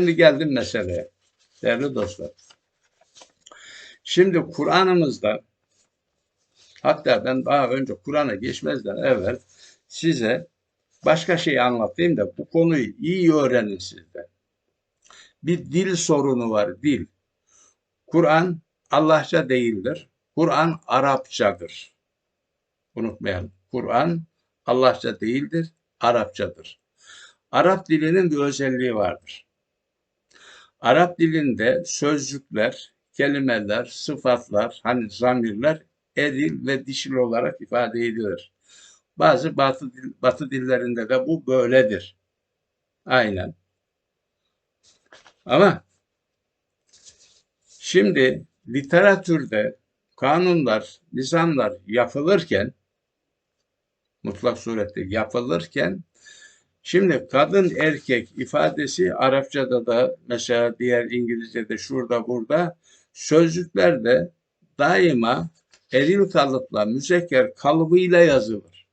Şimdi geldim meseleye. Değerli dostlar. Şimdi Kur'an'ımızda hatta ben daha önce Kur'an'a geçmezden evvel size başka şey anlatayım da bu konuyu iyi öğrenin sizden. Bir dil sorunu var, dil. Kur'an Allahça değildir. Kur'an Arapçadır. Unutmayalım. Kur'an Allahça değildir, Arapçadır. Arap dilinin bir özelliği vardır. Arap dilinde sözcükler, kelimeler, sıfatlar, hani zamirler eril ve dişil olarak ifade edilir. Bazı batı, batı dillerinde de bu böyledir. Aynen. Ama şimdi literatürde kanunlar, nizamlar yapılırken mutlak surette yapılırken Şimdi kadın erkek ifadesi Arapçada da mesela diğer İngilizce'de şurada burada sözcüklerde daima eril kalıpla müzekker kalıbıyla yazılır.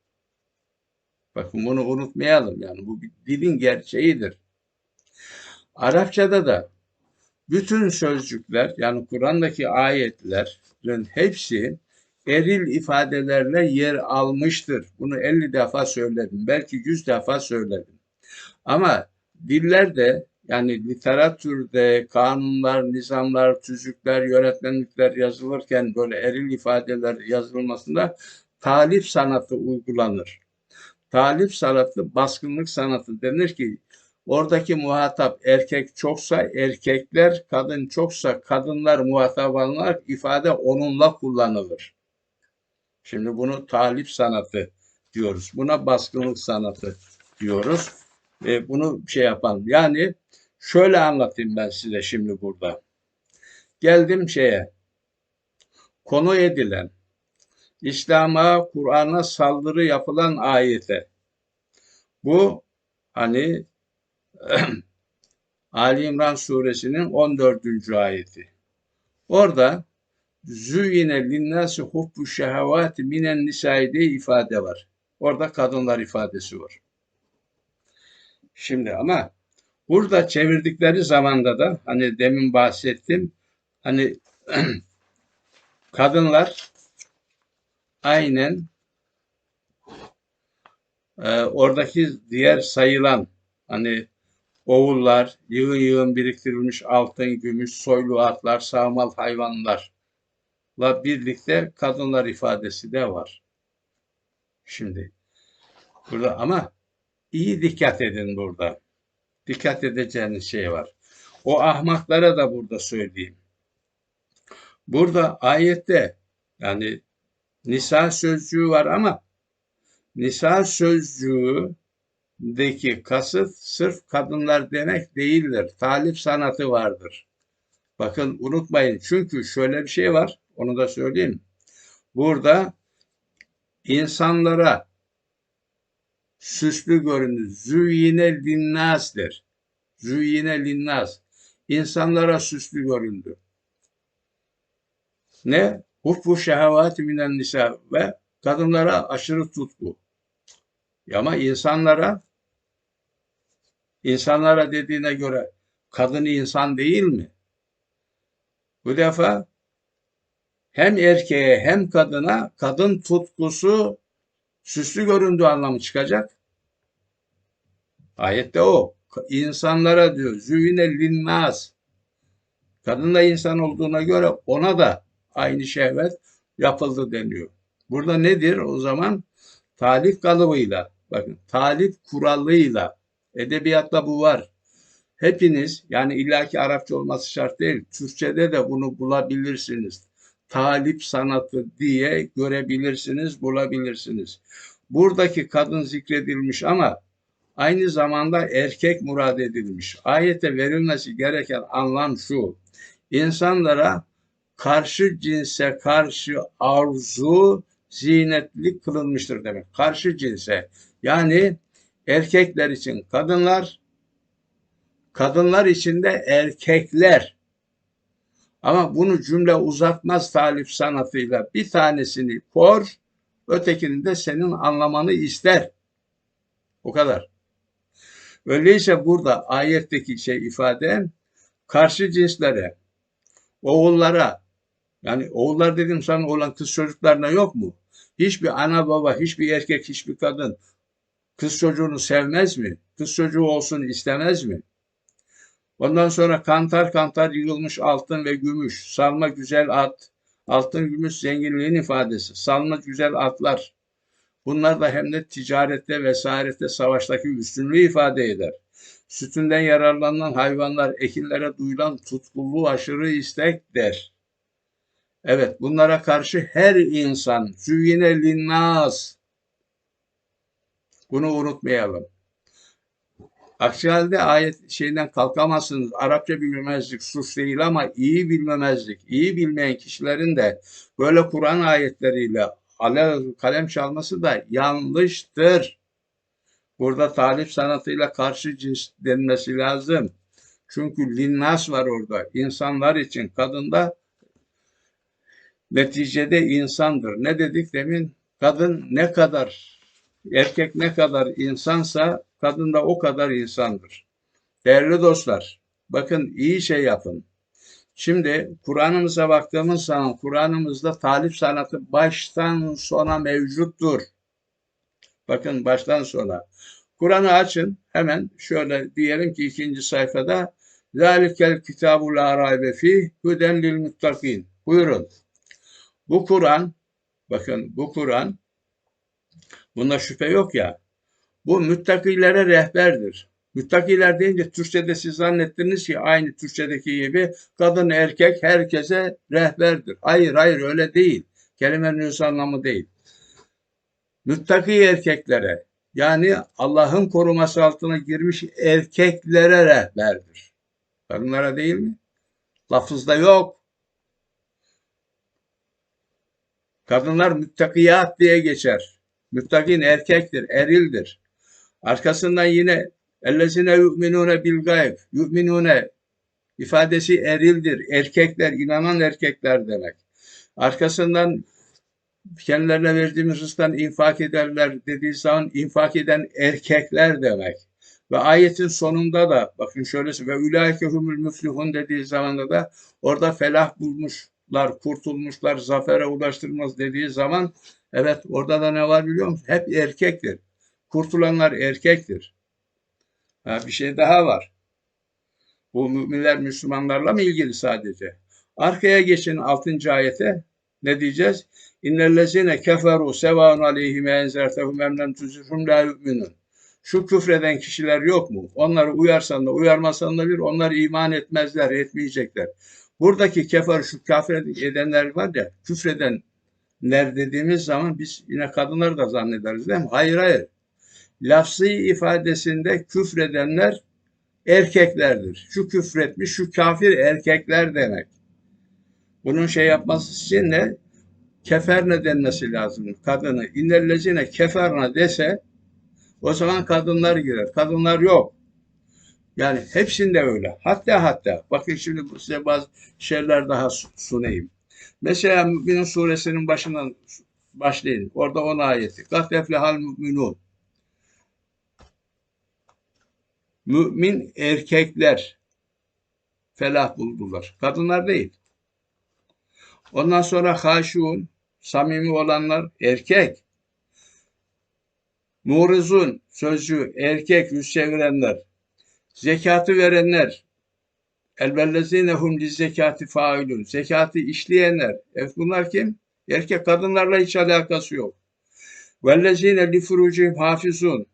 Bakın bunu unutmayalım yani bu bir dilin gerçeğidir. Arapçada da bütün sözcükler yani Kur'an'daki ayetlerin hepsi eril ifadelerle yer almıştır. Bunu 50 defa söyledim. Belki 100 defa söyledim. Ama dillerde yani literatürde kanunlar, nizamlar, tüzükler, yönetmenlikler yazılırken böyle eril ifadeler yazılmasında talip sanatı uygulanır. Talip sanatı baskınlık sanatı denir ki oradaki muhatap erkek çoksa erkekler, kadın çoksa kadınlar muhatap alınır, ifade onunla kullanılır. Şimdi bunu talip sanatı diyoruz. Buna baskınlık sanatı diyoruz. Ve bunu şey yapalım. Yani şöyle anlatayım ben size şimdi burada. Geldim şeye. Konu edilen İslam'a, Kur'an'a saldırı yapılan ayete. Bu hani Ali İmran suresinin 14. ayeti. Orada Züyine linnâsi hubbu şehevâti minen nisâi diye ifade var. Orada kadınlar ifadesi var. Şimdi ama burada çevirdikleri zamanda da hani demin bahsettim hani kadınlar aynen e, oradaki diğer sayılan hani oğullar, yığın yığın biriktirilmiş altın, gümüş, soylu atlar, sağmal hayvanlar la birlikte kadınlar ifadesi de var. Şimdi burada ama iyi dikkat edin burada. Dikkat edeceğiniz şey var. O ahmaklara da burada söyleyeyim. Burada ayette yani nisa sözcüğü var ama nisa sözcüğündeki kasıt sırf kadınlar demek değildir. Talip sanatı vardır. Bakın unutmayın çünkü şöyle bir şey var. Onu da söyleyeyim. Burada insanlara süslü göründü. Züyine linnas'dır. Züyine linnas. İnsanlara süslü göründü. Ne? Hubbu şehevati minen nisa ve kadınlara aşırı tutku. Ama insanlara insanlara dediğine göre kadın insan değil mi? Bu defa hem erkeğe hem kadına kadın tutkusu süslü göründüğü anlamı çıkacak. Ayette o. İnsanlara diyor züvine linnas. Kadın da insan olduğuna göre ona da aynı şehvet yapıldı deniyor. Burada nedir o zaman? Talip kalıbıyla, bakın talip kuralıyla, edebiyatta bu var. Hepiniz yani illaki Arapça olması şart değil. Türkçede de bunu bulabilirsiniz. Talip sanatı diye görebilirsiniz, bulabilirsiniz. Buradaki kadın zikredilmiş ama aynı zamanda erkek murad edilmiş. Ayete verilmesi gereken anlam şu. İnsanlara karşı cinse karşı arzu zinetli kılınmıştır demek. Karşı cinse yani erkekler için kadınlar, kadınlar için de erkekler. Ama bunu cümle uzatmaz talip sanatıyla bir tanesini kor, ötekini de senin anlamanı ister. O kadar. Öyleyse burada ayetteki şey ifade karşı cinslere, oğullara, yani oğullar dedim sana olan kız çocuklarına yok mu? Hiçbir ana baba, hiçbir erkek, hiçbir kadın kız çocuğunu sevmez mi? Kız çocuğu olsun istemez mi? Ondan sonra kantar kantar yığılmış altın ve gümüş, salma güzel at, altın gümüş zenginliğin ifadesi, salma güzel atlar. Bunlar da hem de ticarette vesairette savaştaki üstünlüğü ifade eder. Sütünden yararlanan hayvanlar ekinlere duyulan tutkulluğu aşırı istek der. Evet bunlara karşı her insan züyyine linnas bunu unutmayalım. Aksi halde ayet şeyden kalkamazsınız. Arapça bilmemezlik suç değil ama iyi bilmemezlik. İyi bilmeyen kişilerin de böyle Kur'an ayetleriyle kalem çalması da yanlıştır. Burada talip sanatıyla karşı cins denmesi lazım. Çünkü linnas var orada. İnsanlar için kadında neticede insandır. Ne dedik demin? Kadın ne kadar, erkek ne kadar insansa kadın da o kadar insandır. Değerli dostlar, bakın iyi şey yapın. Şimdi Kur'an'ımıza baktığımız zaman Kur'an'ımızda talip sanatı baştan sona mevcuttur. Bakın baştan sona. Kur'an'ı açın hemen şöyle diyelim ki ikinci sayfada Zalikel kitabu la raybe fi huden lil muttakin. Buyurun. Bu Kur'an bakın bu Kur'an bunda şüphe yok ya. Bu müttakilere rehberdir. Müttakiler deyince Türkçe'de siz zannettiniz ki aynı Türkçedeki gibi kadın erkek herkese rehberdir. Hayır hayır öyle değil. Kelimenin öz anlamı değil. Müttaki erkeklere yani Allah'ın koruması altına girmiş erkeklere rehberdir. Kadınlara değil mi? Lafızda yok. Kadınlar müttakiyat diye geçer. Müttakin erkektir, erildir. Arkasından yine ellezine yu'minune bil gayb. Yu'minune ifadesi erildir. Erkekler, inanan erkekler demek. Arkasından kendilerine verdiğimiz rızktan infak ederler dediği zaman infak eden erkekler demek. Ve ayetin sonunda da bakın şöyle ve ulaike humul müflihun dediği zamanda da orada felah bulmuşlar, kurtulmuşlar, zafere ulaştırmaz dediği zaman evet orada da ne var biliyor musun? Hep erkektir. Kurtulanlar erkektir. Ha, bir şey daha var. Bu müminler Müslümanlarla mı ilgili sadece? Arkaya geçin 6. ayete ne diyeceğiz? İnnellezine keferu sevaun aleyhim enzertehum emlem tuzifhum la yu'minun. Şu küfreden kişiler yok mu? Onları uyarsan da uyarmasan da bir onlar iman etmezler, etmeyecekler. Buradaki kefer şu kafir edenler var ya küfredenler dediğimiz zaman biz yine kadınları da zannederiz değil mi? Hayır hayır lafzı ifadesinde küfredenler erkeklerdir. Şu küfretmiş, şu kafir erkekler demek. Bunun şey yapması için ne? Keferne denmesi lazım. Kadını innellezine keferna dese o zaman kadınlar girer. Kadınlar yok. Yani hepsinde öyle. Hatta hatta bakın şimdi size bazı şeyler daha sunayım. Mesela Mümin suresinin başından başlayın. Orada 10 ayeti. Kat eflehal müminun. Mümin erkekler felah buldular. Kadınlar değil. Ondan sonra haşun, samimi olanlar erkek. Murizun, sözcü, erkek, yüz çevirenler. Zekatı verenler. Elbellezinehum li zekati failun. Zekatı işleyenler. Evet bunlar kim? Erkek kadınlarla hiç alakası yok. Vellezine li furucihim hafizun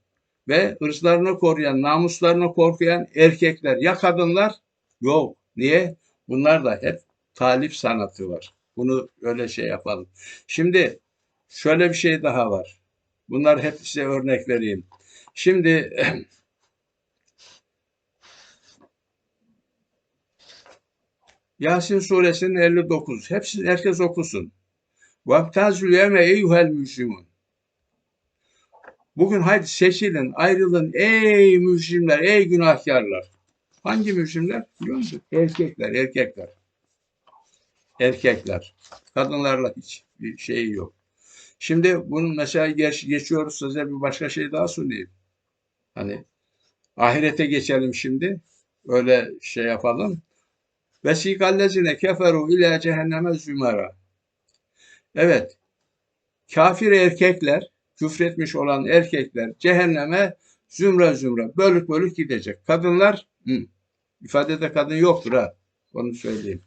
ve hırslarını koruyan, namuslarını korkuyan erkekler. Ya kadınlar? Yok. Niye? Bunlar da hep talip sanatı var. Bunu öyle şey yapalım. Şimdi şöyle bir şey daha var. Bunlar hep size örnek vereyim. Şimdi Yasin suresinin 59. Hepsi herkes okusun. Vaktazül yeme eyyuhel müslümun. Bugün haydi seçilin, ayrılın ey mücrimler, ey günahkarlar. Hangi mücrimler? Biliyor musun? Erkekler, erkekler. Erkekler. Kadınlarla hiç bir şey yok. Şimdi bunun mesela geç, geçiyoruz size bir başka şey daha sunayım. Hani Ahirete geçelim şimdi. Öyle şey yapalım. Vesikallezine keferu ila cehenneme zümera. Evet. Kafir erkekler, küfretmiş olan erkekler cehenneme zümre zümre, bölük bölük gidecek. Kadınlar, hı, ifadede kadın yoktur ha. Onu söyleyeyim.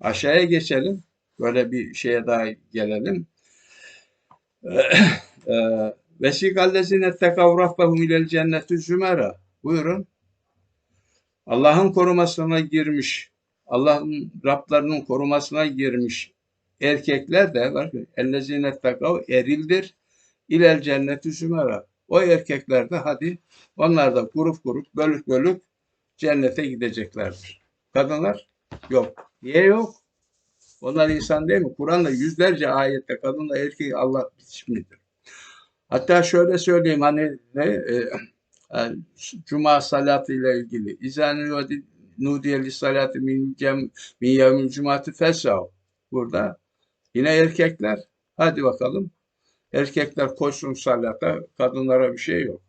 Aşağıya geçelim. Böyle bir şeye daha gelelim. Eee, Vesikallezine tekav rabbehum ilel cenneti zümera. Buyurun. Allah'ın korumasına girmiş, Allah'ın Rablarının korumasına girmiş erkekler de var. Ellezine takav erildir. İlel cenneti zümera. O erkekler de hadi onlar da grup grup bölük bölük cennete gideceklerdir. Kadınlar yok. Niye yok? Onlar insan değil mi? Kur'an'da yüzlerce ayette kadınla erkek Allah biçimidir. Hatta şöyle söyleyeyim hani ne e, yani Cuma salatı ile ilgili. İzâ nudiye li salati min cem min yevmil cumati fesav. Burada yine erkekler hadi bakalım. Erkekler koşsun salata, kadınlara bir şey yok.